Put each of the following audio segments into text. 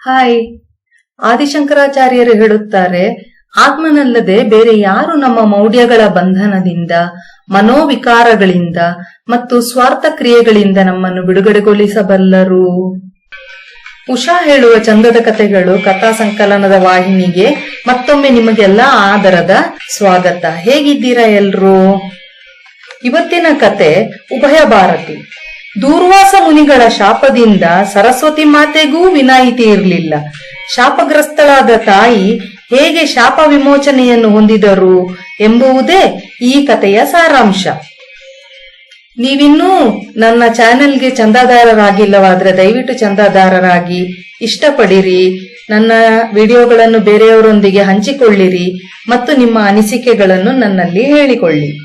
Hi. ಆದಿಶಂಕರಾಚಾರ್ಯರು ಹೇಳುತ್ತಾರೆ, ಆತ್ಮನಲ್ಲದೆ ಬೇರೆ ಯಾರು ನಮ್ಮ ಮೌಢ್ಯಗಳ ಬಂಧನದಿಂದ, ಮನೋವಿಕಾರಗಳಿಂದ ಮತ್ತು ಸ್ವಾರ್ಥ ಕ್ರಿಯೆಗಳಿಂದ ನಮ್ಮನ್ನು ಬಿಡುಗಡೆಗೊಳಿಸಬಲ್ಲರು? ಉಷಾ ಹೇಳುವ ಚಂದದ ಕಥೆಗಳು ಕಥಾ ಸಂಕಲನದ ವಾಹಿನಿಗೆ ಮತ್ತೊಮ್ಮೆ ನಿಮಗೆಲ್ಲ ಆದರದ ಸ್ವಾಗತ. ಹೇಗಿದ್ದೀರಾ ಎಲ್ರೂ? ಇವತ್ತಿನ ಕತೆ ಉಭಯ ಭಾರತಿ. ದೂರ್ವಾಸ ಮುನಿಗಳ ಶಾಪದಿಂದ ಸರಸ್ವತಿ ಮಾತೆಗೂ ವಿನಾಯಿತಿ ಇರಲಿಲ್ಲ. ಶಾಪಗ್ರಸ್ತಳಾದ ತಾಯಿ ಹೇಗೆ ಶಾಪ ವಿಮೋಚನೆಯನ್ನು ಹೊಂದಿದರು ಎಂಬುವುದೇ ಈ ಕಥೆಯ ಸಾರಾಂಶ. ನೀವಿನ್ನೂ ನನ್ನ ಚಾನೆಲ್ಗೆ ಚಂದಾದಾರರಾಗಿಲ್ಲವಾದ್ರೆ ದಯವಿಟ್ಟು ಚಂದಾದಾರರಾಗಿ ಇಷ್ಟಪಡಿರಿ. ನನ್ನ ವಿಡಿಯೋಗಳನ್ನು ಬೇರೆಯವರೊಂದಿಗೆ ಹಂಚಿಕೊಳ್ಳಿರಿ ಮತ್ತು ನಿಮ್ಮ ಅನಿಸಿಕೆಗಳನ್ನು ನನ್ನಲ್ಲಿ ಹೇಳಿಕೊಳ್ಳಿ.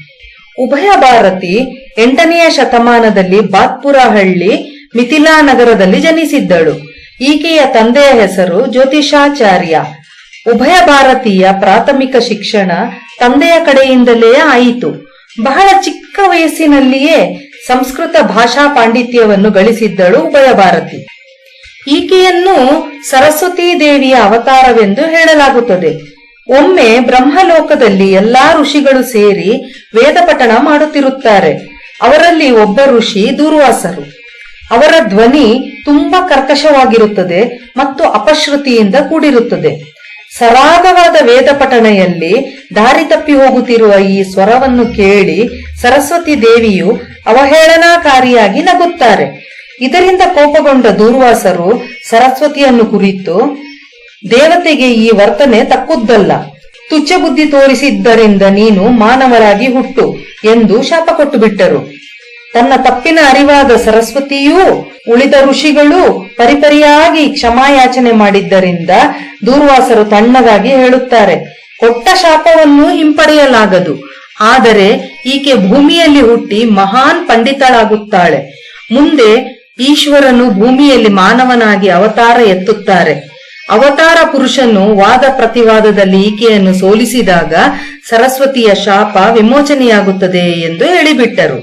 ಉಭಯ ಭಾರತಿ ಎಂಟನೆಯ ಶತಮಾನದಲ್ಲಿ ಬಾತ್ಪುರ ಹಳ್ಳಿ ಮಿಥಿಲಾ ನಗರದಲ್ಲಿ ಜನಿಸಿದ್ದಳು. ಈಕೆಯ ತಂದೆಯ ಹೆಸರು ಜ್ಯೋತಿಷಾಚಾರ್ಯ. ಉಭಯ ಭಾರತೀಯ ಪ್ರಾಥಮಿಕ ಶಿಕ್ಷಣ ತಂದೆಯ ಕಡೆಯಿಂದಲೇ ಆಯಿತು. ಬಹಳ ಚಿಕ್ಕ ವಯಸ್ಸಿನಲ್ಲಿಯೇ ಸಂಸ್ಕೃತ ಭಾಷಾ ಪಾಂಡಿತ್ಯವನ್ನು ಗಳಿಸಿದ್ದಳು ಉಭಯ ಭಾರತಿ. ಈಕೆಯನ್ನು ಸರಸ್ವತೀ ದೇವಿಯ ಅವತಾರವೆಂದು ಹೇಳಲಾಗುತ್ತದೆ. ಒಮ್ಮೆ ಬ್ರಹ್ಮಲೋಕದಲ್ಲಿ ಎಲ್ಲಾ ಋಷಿಗಳು ಸೇರಿ ವೇದ ಪಠಣ ಮಾಡುತ್ತಿರುತ್ತಾರೆ. ಅವರಲ್ಲಿ ಒಬ್ಬ ಋಷಿ ದೂರ್ವಾಸರು. ಅವರ ಧ್ವನಿ ತುಂಬಾ ಕರ್ಕಶವಾಗಿರುತ್ತದೆ ಮತ್ತು ಅಪಶ್ರುತಿಯಿಂದ ಕೂಡಿರುತ್ತದೆ. ಸರಾಗವಾದ ವೇದ ಪಠಣೆಯಲ್ಲಿ ದಾರಿ ತಪ್ಪಿ ಹೋಗುತ್ತಿರುವ ಈ ಸ್ವರವನ್ನು ಕೇಳಿ ಸರಸ್ವತಿ ದೇವಿಯು ಅವಹೇಳನಾಕಾರಿಯಾಗಿ ನಗುತ್ತಾರೆ. ಇದರಿಂದ ಕೋಪಗೊಂಡ ದೂರ್ವಾಸರು ಸರಸ್ವತಿಯನ್ನು ಕುರಿತು, ದೇವತೆಗೆ ಈ ವರ್ತನೆ ತಕ್ಕುದ್ದಲ್ಲ. ತುಚ್ಛ ಬುದ್ಧಿ ತೋರಿಸಿದ್ದರಿಂದ ನೀನು ಮಾನವರಾಗಿ ಹುಟ್ಟು ಎಂದು ಶಾಪ ಕೊಟ್ಟು ಬಿಟ್ಟರು ತನ್ನ ತಪ್ಪಿನ ಅರಿವಾದ ಸರಸ್ವತಿಯೂ ಉಳಿದ ಋಷಿಗಳು ಪರಿಪರಿಯಾಗಿ ಕ್ಷಮಾಯಾಚನೆ ಮಾಡಿದ್ದರಿಂದ ದೂರ್ವಾಸರು ತಣ್ಣಗಾಗಿ ಹೇಳುತ್ತಾರೆ, ಕೊಟ್ಟ ಶಾಪವನ್ನು ಹಿಂಪಡೆಯಲಾಗದು. ಆದರೆ ಈಕೆ ಭೂಮಿಯಲ್ಲಿ ಹುಟ್ಟಿ ಮಹಾನ್ ಪಂಡಿತಳಾಗುತ್ತಾಳೆ. ಮುಂದೆ ಈಶ್ವರನು ಭೂಮಿಯಲ್ಲಿ ಮಾನವನಾಗಿ ಅವತಾರ ಎತ್ತುತ್ತಾರೆ. ಅವತಾರ ಪುರುಷನು ವಾದ ಪ್ರತಿವಾದದಲ್ಲಿ ಈಕೆಯನ್ನು ಸೋಲಿಸಿದಾಗ ಸರಸ್ವತಿಯ ಶಾಪ ವಿಮೋಚನೆಯಾಗುತ್ತದೆ ಎಂದು ಹೇಳಿಬಿಟ್ಟರು.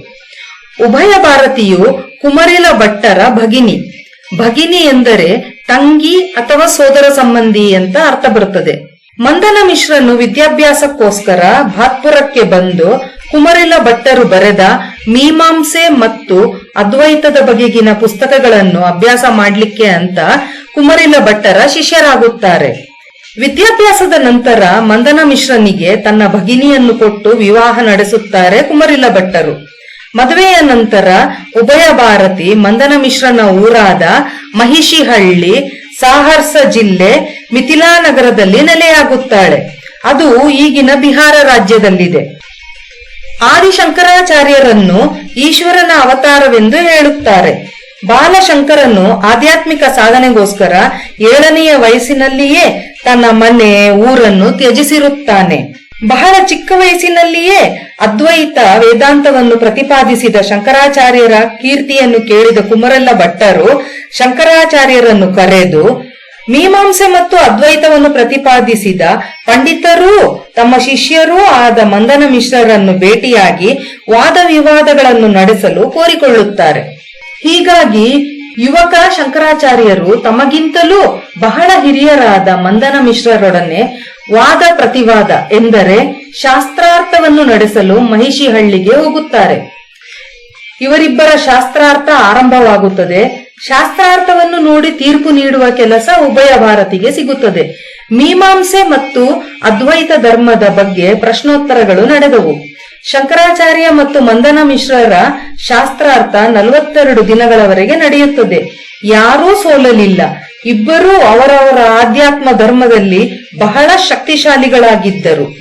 ಉಭಯ ಭಾರತಿಯು ಕುಮರಿಲ ಭಟ್ಟರ ಭಗಿನಿ. ಭಗಿನಿ ಎಂದರೆ ತಂಗಿ ಅಥವಾ ಸೋದರ ಸಂಬಂಧಿ ಅಂತ ಅರ್ಥ ಬರುತ್ತದೆ. ಮಂದನ ಮಿಶ್ರನು ವಿದ್ಯಾಭ್ಯಾಸಕ್ಕೋಸ್ಕರ ಭಾತ್ಪುರಕ್ಕೆ ಬಂದು ಕುಮರಿಲ ಭಟ್ಟರು ಬರೆದ ಮೀಮಾಂಸೆ ಮತ್ತು ಅದ್ವೈತದ ಬಗೆಗಿನ ಪುಸ್ತಕಗಳನ್ನು ಅಭ್ಯಾಸ ಮಾಡಲಿಕ್ಕೆ ಅಂತ ಕುಮರಿಲ ಭಟ್ಟರ ಶಿಷ್ಯರಾಗುತ್ತಾರೆ. ವಿದ್ಯಾಭ್ಯಾಸದ ನಂತರ ಮಂದನ ಮಿಶ್ರನಿಗೆ ತನ್ನ ಭಗಿನಿಯನ್ನು ಕೊಟ್ಟು ವಿವಾಹ ನಡೆಸುತ್ತಾರೆ ಕುಮರಿಲ ಭಟ್ಟರು. ಮದುವೆಯ ನಂತರ ಉಭಯ ಭಾರತಿ ಮಂದನ ಮಿಶ್ರನ ಊರಾದ ಮಹಿಷಿಹಳ್ಳಿ, ಸಾಹರ್ಸ ಜಿಲ್ಲೆ, ಮಿಥಿಲಾ ನಗರದಲ್ಲಿ ನೆಲೆಯಾಗುತ್ತಾಳೆ. ಅದು ಈಗಿನ ಬಿಹಾರ ರಾಜ್ಯದಲ್ಲಿದೆ. ಆದಿಶಂಕರಾಚಾರ್ಯರನ್ನು ಈಶ್ವರನ ಅವತಾರವೆಂದು ಹೇಳುತ್ತಾರೆ. ಬಾಲಶಂಕರನು ಆಧ್ಯಾತ್ಮಿಕ ಸಾಧನೆಗೋಸ್ಕರ ಏಳನೆಯ ವಯಸ್ಸಿನಲ್ಲಿಯೇ ತನ್ನ ಮನೆ, ಊರನ್ನು ತ್ಯಜಿಸಿರುತ್ತಾನೆ. ಬಹಳ ಚಿಕ್ಕ ವಯಸ್ಸಿನಲ್ಲಿಯೇ ಅದ್ವೈತ ವೇದಾಂತವನ್ನು ಪ್ರತಿಪಾದಿಸಿದ ಶಂಕರಾಚಾರ್ಯರ ಕೀರ್ತಿಯನ್ನು ಕೇಳಿದ ಕುಮರಲ್ಲ ಭಟ್ಟರು ಶಂಕರಾಚಾರ್ಯರನ್ನು ಕರೆದು, ಮೀಮಾಂಸೆ ಮತ್ತು ಅದ್ವೈತವನ್ನು ಪ್ರತಿಪಾದಿಸಿದ ಪಂಡಿತರೂ ತಮ್ಮ ಶಿಷ್ಯರೂ ಆದ ಮಂದನ ಮಿಶ್ರರನ್ನು ಭೇಟಿಯಾಗಿ ವಾದ ವಿವಾದಗಳನ್ನು ನಡೆಸಲು ಕೋರಿಕೊಳ್ಳುತ್ತಾರೆ. ಹೀಗಾಗಿ ಯುವಕ ಶಂಕರಾಚಾರ್ಯರು ತಮಗಿಂತಲೂ ಬಹಳ ಹಿರಿಯರಾದ ಮಂದನ ಮಿಶ್ರರೊಡನೆ ವಾದ ಪ್ರತಿವಾದ ಎಂದರೆ ಶಾಸ್ತ್ರಾರ್ಥವನ್ನು ನಡೆಸಲು ಮಹಿಷಿಹಳ್ಳಿಗೆ ಹೋಗುತ್ತಾರೆ. ಇವರಿಬ್ಬರ ಶಾಸ್ತ್ರಾರ್ಥ ಆರಂಭವಾಗುತ್ತದೆ. ಶಾಸ್ತ್ರಾರ್ಥವನ್ನು ನೋಡಿ ತೀರ್ಪು ನೀಡುವ ಕೆಲಸ ಉಭಯ ಭಾರತಿಗೆ ಸಿಗುತ್ತದೆ. ಮೀಮಾಂಸೆ ಮತ್ತು ಅದ್ವೈತ ಧರ್ಮದ ಬಗ್ಗೆ ಪ್ರಶ್ನೋತ್ತರಗಳು ನಡೆದವು. ಶಂಕರಾಚಾರ್ಯ ಮತ್ತು ಮಂದನ ಮಿಶ್ರರ ಶಾಸ್ತ್ರಾರ್ಥ ನಲವತ್ತೆರಡು ದಿನಗಳವರೆಗೆ ನಡೆಯುತ್ತದೆ. ಯಾರೂ ಸೋಲಲಿಲ್ಲ. ಇಬ್ಬರೂ ಅವರವರ ಆಧ್ಯಾತ್ಮ ಧರ್ಮದಲ್ಲಿ ಬಹಳ ಶಕ್ತಿಶಾಲಿಗಳಾಗಿದ್ದರು.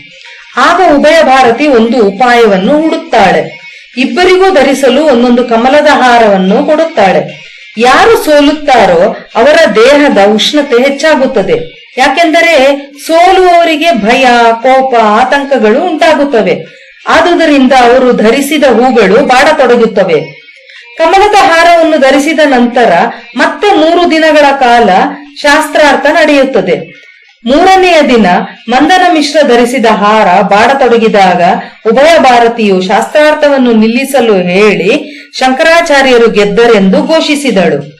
ಆಗ ಉಭಯ ಭಾರತಿ ಒಂದು ಉಪಾಯವನ್ನು ಹುಡುತ್ತಾಳೆ. ಇಬ್ಬರಿಗೂ ಧರಿಸಲು ಒಂದೊಂದು ಕಮಲದ ಹಾರವನ್ನು ಕೊಡುತ್ತಾಳೆ. ಯಾರು ಸೋಲುತ್ತಾರೋ ಅವರ ದೇಹದ ಉಷ್ಣತೆ ಹೆಚ್ಚಾಗುತ್ತದೆ. ಯಾಕೆಂದರೆ ಸೋಲುವವರಿಗೆ ಭಯ, ಕೋಪ, ಆತಂಕಗಳು ಉಂಟಾಗುತ್ತವೆ. ಆದುದರಿಂದ ಅವರು ಧರಿಸಿದ ಹೂಗಳು ಬಾಡತೊಡಗುತ್ತವೆ ಕಮಲದ ಹಾರವನ್ನು ಧರಿಸಿದ ನಂತರ ಮತ್ತೆ ಮೂರು ದಿನಗಳ ಕಾಲ ಶಾಸ್ತ್ರಾರ್ಥ ನಡೆಯುತ್ತದೆ. ಮೂರನೆಯ ದಿನ ಮಂದನ ಮಿಶ್ರ ಧರಿಸಿದ ಹಾರ ಬಾಡತೊಡಗಿದಾಗ ಉಭಯ ಭಾರತಿಯು ಶಾಸ್ತ್ರಾರ್ಥವನ್ನು ನಿಲ್ಲಿಸಲು ಹೇಳಿ ಶಂಕರಾಚಾರ್ಯರು ಗೆದ್ದರೆಂದು ಘೋಷಿಸಿದಳು.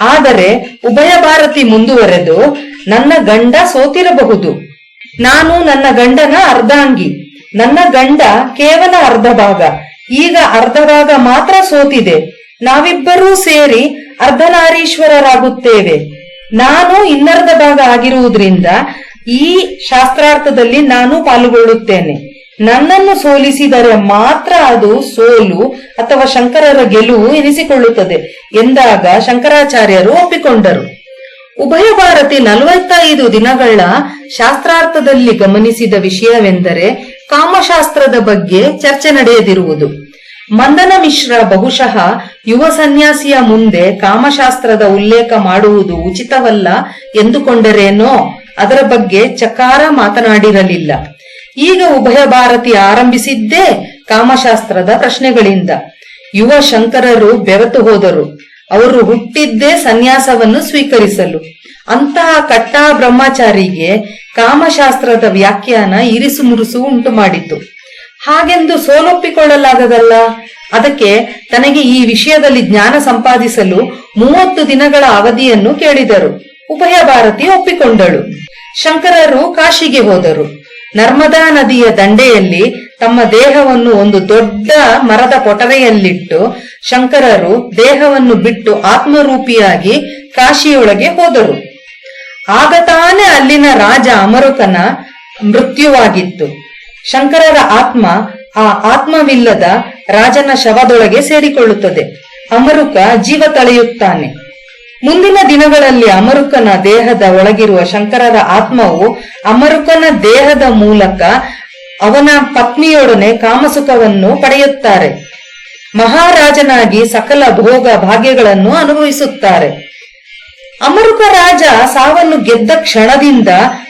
ಆದರೆ ಉಭಯ ಭಾರತಿ ಮುಂದುವರೆದು ನನ್ನ ಗಂಡ ಸೋತಿರಬಹುದು. ನಾನು ನನ್ನ ಗಂಡನ ಅರ್ಧಾಂಗಿ. ನನ್ನ ಗಂಡ ಕೇವಲ ಅರ್ಧ ಭಾಗ. ಈಗ ಅರ್ಧ ಭಾಗ ಮಾತ್ರ ಸೋತಿದೆ. ನಾವಿಬ್ಬರೂ ಸೇರಿ ಅರ್ಧನಾರೀಶ್ವರರಾಗುತ್ತೇವೆ. ನಾನು ಇನ್ನರ್ಧ ಭಾಗ ಆಗಿರುವುದರಿಂದ ಈ ಶಾಸ್ತ್ರಾರ್ಥದಲ್ಲಿ ನಾನು ಪಾಲ್ಗೊಳ್ಳುತ್ತೇನೆ. ನನ್ನನ್ನು ಸೋಲಿಸಿದರೆ ಮಾತ್ರ ಅದು ಸೋಲು ಅಥವಾ ಶಂಕರರ ಗೆಲುವು ಎನಿಸಿಕೊಳ್ಳುತ್ತದೆ ಎಂದಾಗ ಶಂಕರಾಚಾರ್ಯರು ಒಪ್ಪಿಕೊಂಡರು. ಉಭಯ ಭಾರತಿ ನಲವತ್ತೈದು ದಿನಗಳ ಶಾಸ್ತ್ರಾರ್ಥದಲ್ಲಿ ಗಮನಿಸಿದ ವಿಷಯವೆಂದರೆ ಕಾಮಶಾಸ್ತ್ರದ ಬಗ್ಗೆ ಚರ್ಚೆ ನಡೆಯದಿರುವುದು. ಮಂದನ ಮಿಶ್ರ ಬಹುಶಃ ಯುವ ಸನ್ಯಾಸಿಯ ಮುಂದೆ ಕಾಮಶಾಸ್ತ್ರದ ಉಲ್ಲೇಖ ಮಾಡುವುದು ಉಚಿತವಲ್ಲ ಎಂದುಕೊಂಡರೇನೋ? ಅದರ ಬಗ್ಗೆ ಚಕಾರ ಮಾತನಾಡಿರಲಿಲ್ಲ. ಈಗ ಉಭಯ ಭಾರತಿ ಆರಂಭಿಸಿದ್ದೇ ಕಾಮಶಾಸ್ತ್ರದ ಪ್ರಶ್ನೆಗಳಿಂದ. ಯುವ ಶಂಕರರು ಬೆರೆತು ಹೋದರು. ಅವರು ಹುಟ್ಟಿದ್ದೇ ಸನ್ಯಾಸವನ್ನು ಸ್ವೀಕರಿಸಲು. ಅಂತಹ ಕಟ್ಟಾ ಬ್ರಹ್ಮಚಾರಿಗೆ ಕಾಮಶಾಸ್ತ್ರದ ವ್ಯಾಖ್ಯಾನ ಇರಿಸು ಮುರುಸು ಉಂಟು ಮಾಡಿತು ಹಾಗೆಂದು ಸೋಲೊಪ್ಪಿಕೊಳ್ಳಲಾಗದಲ್ಲ? ಅದಕ್ಕೆ ತನಗೆ ಈ ವಿಷಯದಲ್ಲಿ ಜ್ಞಾನ ಸಂಪಾದಿಸಲು ಮೂವತ್ತು ದಿನಗಳ ಅವಧಿಯನ್ನು ಕೇಳಿದರು. ಉಭಯ ಭಾರತಿ ಒಪ್ಪಿಕೊಂಡಳು. ಶಂಕರರು ಕಾಶಿಗೆ ಹೋದರು. ನರ್ಮದಾ ನದಿಯ ದಂಡೆಯಲ್ಲಿ ತಮ್ಮ ದೇಹವನ್ನು ಒಂದು ದೊಡ್ಡ ಮರದ ಪೊಟರೆಯಲ್ಲಿಟ್ಟು ಶಂಕರರು ದೇಹವನ್ನು ಬಿಟ್ಟು ಆತ್ಮರೂಪಿಯಾಗಿ ಕಾಶಿಯೊಳಗೆ ಹೋದರು. ಆಗ ತಾನೇ ಅಲ್ಲಿನ ರಾಜ ಅಮರುಕನ ಮೃತ್ಯುವಾಗಿತ್ತು. ಶಂಕರರ ಆತ್ಮ ಆ ಆತ್ಮವಿಲ್ಲದ ರಾಜನ ಶವದೊಳಗೆ ಸೇರಿಕೊಳ್ಳುತ್ತದೆ. ಅಮರುಕ ಜೀವ ತಳೆಯುತ್ತಾನೆ. ಮುಂದಿನ ದಿನಗಳಲ್ಲಿ ಅಮರುಕನ ದೇಹದ ಒಳಗಿರುವ ಶಂಕರರ ಆತ್ಮವು ಅಮರುಕನ ದೇಹದ ಮೂಲಕ ಅವನ ಪತ್ನಿಯೊಡನೆ ಕಾಮಸುಖವನ್ನು ಪಡೆಯುತ್ತಾರೆ. ಮಹಾರಾಜನಾಗಿ ಸಕಲ ಭೋಗ ಭಾಗ್ಯಗಳನ್ನು ಅನುಭವಿಸುತ್ತಾರೆ. ಅಮರುಕ ರಾಜ ಸಾವನ್ನು ಗೆದ್ದ ಕ್ಷಣದಿಂದ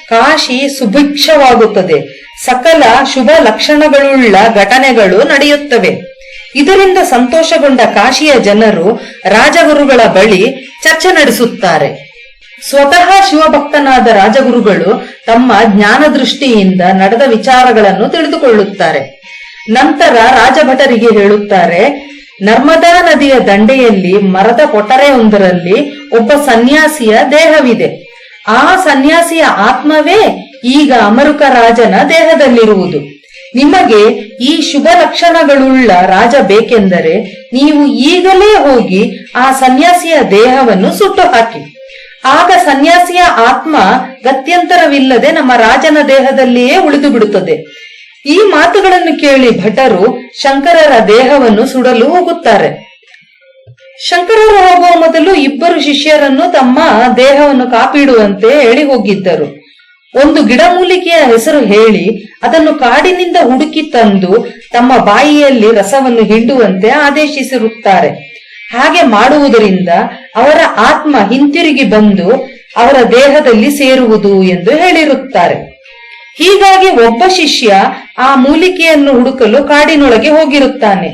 ಕಾಶಿ ಸುಭಿಕ್ಷವಾಗುತ್ತದೆ. ಸಕಲ ಶುಭ ಲಕ್ಷಣಗಳುಳ್ಳ ಘಟನೆಗಳು ನಡೆಯುತ್ತವೆ. ಇದರಿಂದ ಸಂತೋಷಗೊಂಡ ಕಾಶಿಯ ಜನರು ರಾಜಗುರುಗಳ ಬಳಿ ಚರ್ಚೆ ನಡೆಸುತ್ತಾರೆ. ಸ್ವತಃ ಶಿವಭಕ್ತನಾದ ರಾಜಗುರುಗಳು ತಮ್ಮ ಜ್ಞಾನ ದೃಷ್ಟಿಯಿಂದ ನಡೆದ ವಿಚಾರಗಳನ್ನು ತಿಳಿದುಕೊಳ್ಳುತ್ತಾರೆ. ನಂತರ ರಾಜಭಟರಿಗೆ ಹೇಳುತ್ತಾರೆ, ನರ್ಮದಾ ನದಿಯ ದಂಡೆಯಲ್ಲಿ, ಮರದ ಪೊಟರೆಯೊಂದರಲ್ಲಿ ಒಬ್ಬ ಸನ್ಯಾಸಿಯ ದೇಹವಿದೆ. ಆ ಸನ್ಯಾಸಿಯ ಆತ್ಮವೇ ಈಗ ಅಮರುಕ ರಾಜನ ದೇಹದಲ್ಲಿರುವುದು. ನಿಮಗೆ ಈ ಶುಭ ಲಕ್ಷಣಗಳುಳ್ಳ ರಾಜ ಬೇಕೆಂದರೆ, ನೀವು ಈಗಲೇ ಹೋಗಿ ಆ ಸನ್ಯಾಸಿಯ ದೇಹವನ್ನು ಸುಟ್ಟು ಹಾಕಿ ಆಗ ಸನ್ಯಾಸಿಯ ಆತ್ಮ ಗತ್ಯಂತರವಿಲ್ಲದೆ ನಮ್ಮ ರಾಜನ ದೇಹದಲ್ಲಿಯೇ ಉಳಿದು ಬಿಡುತ್ತದೆ ಈ ಮಾತುಗಳನ್ನು ಕೇಳಿ ಭಟರು ಶಂಕರರ ದೇಹವನ್ನು ಸುಡಲು ಹೋಗುತ್ತಾರೆ. ಶಂಕರರು ಹೋಗುವ ಮೊದಲು ಇಬ್ಬರು ಶಿಷ್ಯರನ್ನು ತಮ್ಮ ದೇಹವನ್ನು ಕಾಪಿಡುವಂತೆ ಹೇಳಿ ಹೋಗಿದ್ದರು. ಒಂದು ಗಿಡಮೂಲಿಕೆಯ ಹೆಸರು ಹೇಳಿ, ಅದನ್ನು ಕಾಡಿನಿಂದ ಹುಡುಕಿ ತಂದು ತಮ್ಮ ಬಾಯಿಯಲ್ಲಿ ರಸವನ್ನು ಹಿಂಡುವಂತೆ ಆದೇಶಿಸಿರುತ್ತಾರೆ. ಹಾಗೆ ಮಾಡುವುದರಿಂದ ಅವರ ಆತ್ಮ ಹಿಂತಿರುಗಿ ಬಂದು ಅವರ ದೇಹದಲ್ಲಿ ಸೇರುವುದು ಎಂದು ಹೇಳಿರುತ್ತಾರೆ. ಹೀಗಾಗಿ ಒಬ್ಬ ಶಿಷ್ಯ ಆ ಮೂಲಿಕೆಯನ್ನು ಹುಡುಕಲು ಕಾಡಿನೊಳಗೆ ಹೋಗಿರುತ್ತಾನೆ.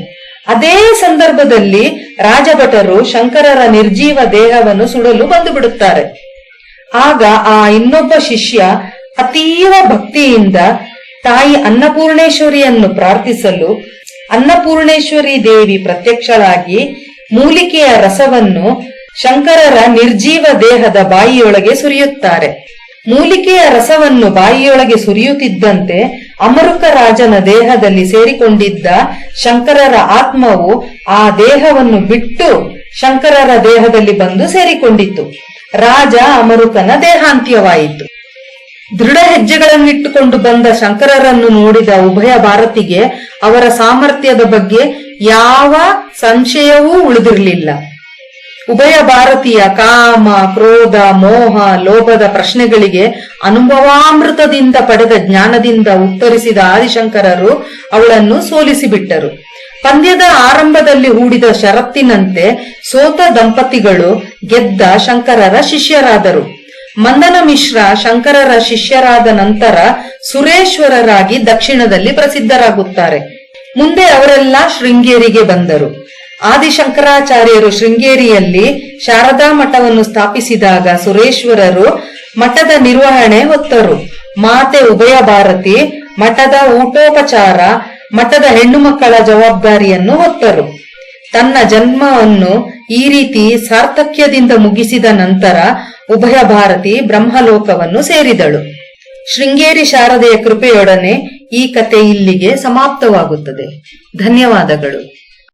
ಅದೇ ಸಂದರ್ಭದಲ್ಲಿ ರಾಜಭಟರು ಶಂಕರರ ನಿರ್ಜೀವ ದೇಹವನ್ನು ಸುಡಲು ಬಂದು ಬಿಡುತ್ತಾರೆ ಆಗ ಆ ಇನ್ನೊಬ್ಬ ಶಿಷ್ಯ ಅತೀವ ಭಕ್ತಿಯಿಂದ ತಾಯಿ ಅನ್ನಪೂರ್ಣೇಶ್ವರಿಯನ್ನು ಪ್ರಾರ್ಥಿಸಲು ಅನ್ನಪೂರ್ಣೇಶ್ವರಿ ದೇವಿ ಪ್ರತ್ಯಕ್ಷಳಾಗಿ ಮೂಲಿಕೆಯ ರಸವನ್ನು ಶಂಕರರ ನಿರ್ಜೀವ ದೇಹದ ಬಾಯಿಯೊಳಗೆ ಸುರಿಯುತ್ತಾರೆ. ಮೂಲಿಕೆಯ ರಸವನ್ನು ಬಾಯಿಯೊಳಗೆ ಸುರಿಯುತ್ತಿದ್ದಂತೆ ಅಮರುಕ ರಾಜನ ದೇಹದಲ್ಲಿ ಸೇರಿಕೊಂಡಿದ್ದ ಶಂಕರರ ಆತ್ಮವು ಆ ದೇಹವನ್ನು ಬಿಟ್ಟು ಶಂಕರರ ದೇಹದಲ್ಲಿ ಬಂದು ಸೇರಿಕೊಂಡಿತು ರಾಜ ಅಮರುಕನ ದೇಹಾಂತ್ಯವಾಯಿತು. ದೃಢ ಹೆಜ್ಜೆಗಳನ್ನಿಟ್ಟುಕೊಂಡು ಬಂದ ಶಂಕರರನ್ನು ನೋಡಿದ ಉಭಯ ಭಾರತಿಗೆ ಅವರ ಸಾಮರ್ಥ್ಯದ ಬಗ್ಗೆ ಯಾವ ಸಂಶಯವೂ ಉಳಿದಿರಲಿಲ್ಲ. ಉಭಯ ಭಾರತೀಯ ಕಾಮ, ಕ್ರೋಧ, ಮೋಹ, ಲೋಭದ ಪ್ರಶ್ನೆಗಳಿಗೆ ಅನುಭವಾಮೃತದಿಂದ ಪಡೆದ ಜ್ಞಾನದಿಂದ ಉತ್ತರಿಸಿದ ಆದಿಶಂಕರರು ಅವಳನ್ನು ಸೋಲಿಸಿಬಿಟ್ಟರು. ಪಂದ್ಯದ ಆರಂಭದಲ್ಲಿ ಹೂಡಿದ ಷರತ್ತಿನಂತೆ ಸೋತ ದಂಪತಿಗಳು ಗೆದ್ದ ಶಂಕರರ ಶಿಷ್ಯರಾದರು. ಮಂದನ ಮಿಶ್ರ ಶಂಕರರ ಶಿಷ್ಯರಾದ ನಂತರ ಸುರೇಶ್ವರರಾಗಿ ದಕ್ಷಿಣದಲ್ಲಿ ಪ್ರಸಿದ್ಧರಾಗುತ್ತಾರೆ. ಮುಂದೆ ಅವರೆಲ್ಲ ಶೃಂಗೇರಿಗೆ ಬಂದರು. ಆದಿಶಂಕರಾಚಾರ್ಯರು ಶೃಂಗೇರಿಯಲ್ಲಿ ಶಾರದಾ ಮಠವನ್ನು ಸ್ಥಾಪಿಸಿದಾಗ ಸುರೇಶ್ವರರು ಮಠದ ನಿರ್ವಹಣೆ ಹೊತ್ತರು. ಮಾತೆ ಉಭಯ ಭಾರತಿ, ಮಠದ ಊಟೋಪಚಾರ, ಮಠದ ಹೆಣ್ಣು ಮಕ್ಕಳ ಜವಾಬ್ದಾರಿಯನ್ನು ಹೊತ್ತರು. ತನ್ನ ಜನ್ಮವನ್ನು ಈ ರೀತಿ ಸಾರ್ಥಕ್ಯದಿಂದ ಮುಗಿಸಿದ ನಂತರ ಉಭಯ ಭಾರತಿ ಬ್ರಹ್ಮಲೋಕವನ್ನು ಸೇರಿದಳು. ಶೃಂಗೇರಿ ಶಾರದೆಯ ಕೃಪೆಯೊಡನೆ ಈ ಕತೆ ಇಲ್ಲಿಗೆ ಸಮಾಪ್ತವಾಗುತ್ತದೆ. ಧನ್ಯವಾದಗಳು.